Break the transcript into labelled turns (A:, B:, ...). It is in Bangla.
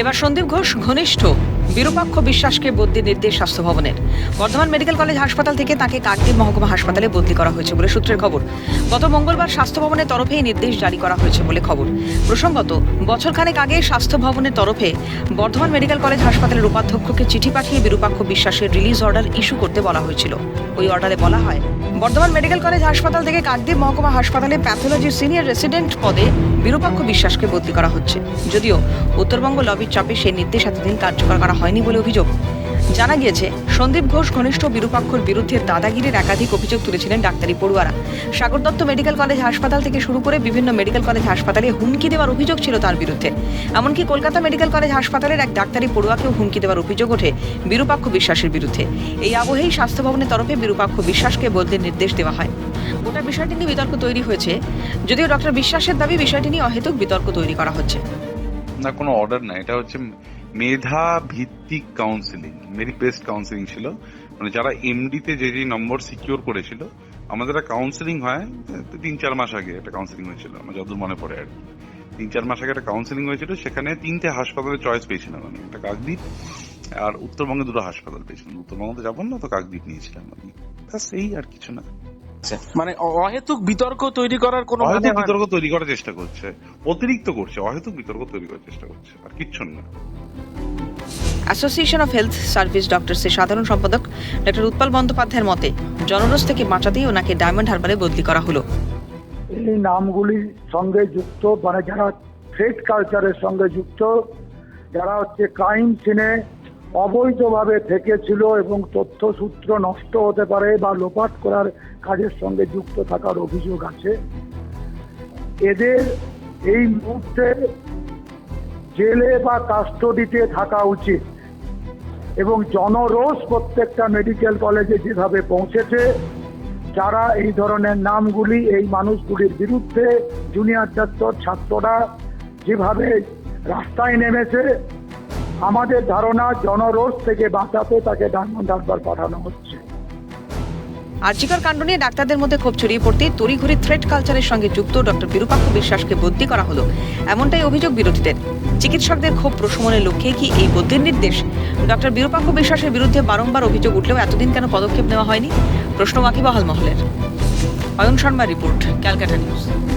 A: এবার সন্দীপ ঘোষ ঘনিষ্ঠ। বিরূপাক্ষ বিশ্বাসকে বদলির নির্দেশ স্বাস্থ্য ভবনের বর্ধমান মেডিকেল কলেজ হাসপাতাল থেকে তাকে কাকদ্বীপ মহকুমা হাসপাতালে বদলি করা হয়েছে বলে সূত্রের খবর। গত মঙ্গলবার স্বাস্থ্য ভবনের তরফে নির্দেশ জারি করা হয়েছে বলে খবর। প্রসঙ্গত, বছরখানেক আগে স্বাস্থ্য ভবনের তরফে বর্ধমান মেডিকেল কলেজ হাসপাতালের উপাধ্যক্ষকে চিঠি পাঠিয়ে বিরূপাক্ষ বিশ্বাসের রিলিজ অর্ডার ইস্যু করতে বলা হয়েছিল। ওই অর্ডারে বলা হয়, বর্ধমান মেডিকেল কলেজ হাসপাতাল থেকে কাকদ্বীপ মহকুমা হাসপাতালে প্যাথোলজির সিনিয়র রেসিডেন্ট পদে বিরূপাক্ষ বিশ্বাসকে বদলি করা হচ্ছে। যদিও উত্তরবঙ্গ লবির চাপে সেই নির্দেশ এতদিন কার্যকর করা হয়নি বলে অভিযোগ। জানা গিয়েছে, সন্দীপ ঘোষ ঘনিষ্ঠ বিরূপাক্ষর বিরুদ্ধে দাদাগিরির একাধিক অভিযোগ তুলেছিলেন ডাক্তারি পড়ুয়ারা। সাগর দত্ত মেডিকেল কলেজ হাসপাতাল থেকে শুরু করে বিভিন্ন মেডিকেল কলেজ হাসপাতালে হুমকি দেওয়ার অভিযোগ ছিল তার বিরুদ্ধে। এমনকি কলকাতা মেডিকেল কলেজ হাসপাতালের এক ডাক্তারি পড়ুয়াকেও হুমকি দেওয়ার অভিযোগ ওঠে বিরূপাক্ষ বিশ্বাসের বিরুদ্ধে। এই আবহেই স্বাস্থ্য ভবনের তরফে বিরূপাক্ষ বিশ্বাসকে বদলির নির্দেশ দেওয়া হয়। গোটা বিষয়টি নিয়ে বিতর্ক তৈরি হয়েছে, যদিও ডক্টর বিশ্বাসের দাবি বিষয়টি নিয়ে অহেতুক বিতর্ক তৈরি করা হচ্ছে।
B: না, কোনো অর্ডার না এটা হচ্ছে মেধা ভিত্তিক কাউন্সিলিং মেরিট বেসড কাউন্সিলিং ছিল। মানে যারা এমডি তে যে যে নম্বর সিকিউর করেছিল, আমাদের একটা কাউন্সিলিং হয়, তিন চার মাস আগে একটা কাউন্সিলিং হয়েছিল, আমার যতদূর মনে পড়ে আর তিন চার মাস আগে একটা কাউন্সিলিং হয়েছিল, সেখানে তিনটে হাসপাতালের চয়েস পেয়েছিলাম আমি, একটা কাকদ্বীপ আর উত্তরবঙ্গে দুটো হাসপাতাল পেয়েছিলাম। উত্তরবঙ্গে যাব না, তো কাকদ্বীপ নিয়েছিলাম আমি। ব্যাস, এই আর কিছু না।
C: মানে অহেতুক বিতর্ক তৈরি করার কোনো মানে
B: অহেতুক বিতর্ক তৈরি করার চেষ্টা করছে। অতিরিক্ত করছে অহেতুক বিতর্ক তৈরি করার চেষ্টা করছে আর কিচ্ছু না।
A: অ্যাসোসিয়েশন অফ হেলথ সার্ভিস ডক্টরসের সাধারণ সম্পাদক ডক্টর উৎপল বন্দ্যোপাধ্যায়ের মতে জনরোষ থেকে বাঁচাতেই ওনাকে ডায়মন্ড হারবারে বদলি করা হলো।
D: এই নামগুলির সঙ্গে যুক্ত মানে যারা থ্রেড কালচারের সঙ্গে যুক্ত যারা হচ্ছে ক্রাইম সিনে অবৈধভাবে থেকেছিল এবং তথ্যসূত্র নষ্ট হতে পারে বা লোপাট করার কাজের সঙ্গে যুক্ত থাকার অভিযোগ আছে। এদের এই মুহূর্তে জেলে বা কাস্টডিতে থাকা উচিত এবং জনরোষ প্রত্যেকটা মেডিকেল কলেজে যেভাবে পৌঁছেছে, যারা এই ধরনের নামগুলি এই মানুষগুলির বিরুদ্ধে জুনিয়র ছাত্র ছাত্ররা যেভাবে রাস্তায় নেমেছে আমাদের ধারণা জনরোষ থেকে বাঁচাতে তাকে ডায়মন্ড পাঠানো হচ্ছে।
A: আর্জিকর কাণ্ড নিয়ে ডাক্তারদের মধ্যে ক্ষোভ ছড়িয়ে পড়তেই তড়িঘড়ি থ্রেড কালচারের সঙ্গে যুক্ত ডক্টর বিরূপাক্ষ বিশ্বাসকে বদলি করা হলো। এমনটাই অভিযোগ বিরোধীদের। চিকিৎসকদের ক্ষোভ প্রশমনের লক্ষ্যে কি এই বদলির নির্দেশ? ডক্টর বিরূপাক্ষ বিশ্বাসের বিরুদ্ধে বারংবার অভিযোগ উঠলেও এতদিন কেন পদক্ষেপ নেওয়া হয়নি? প্রশ্ন ওয়াকিবহাল মহলের। Ayan Sharma report, Calcutta news.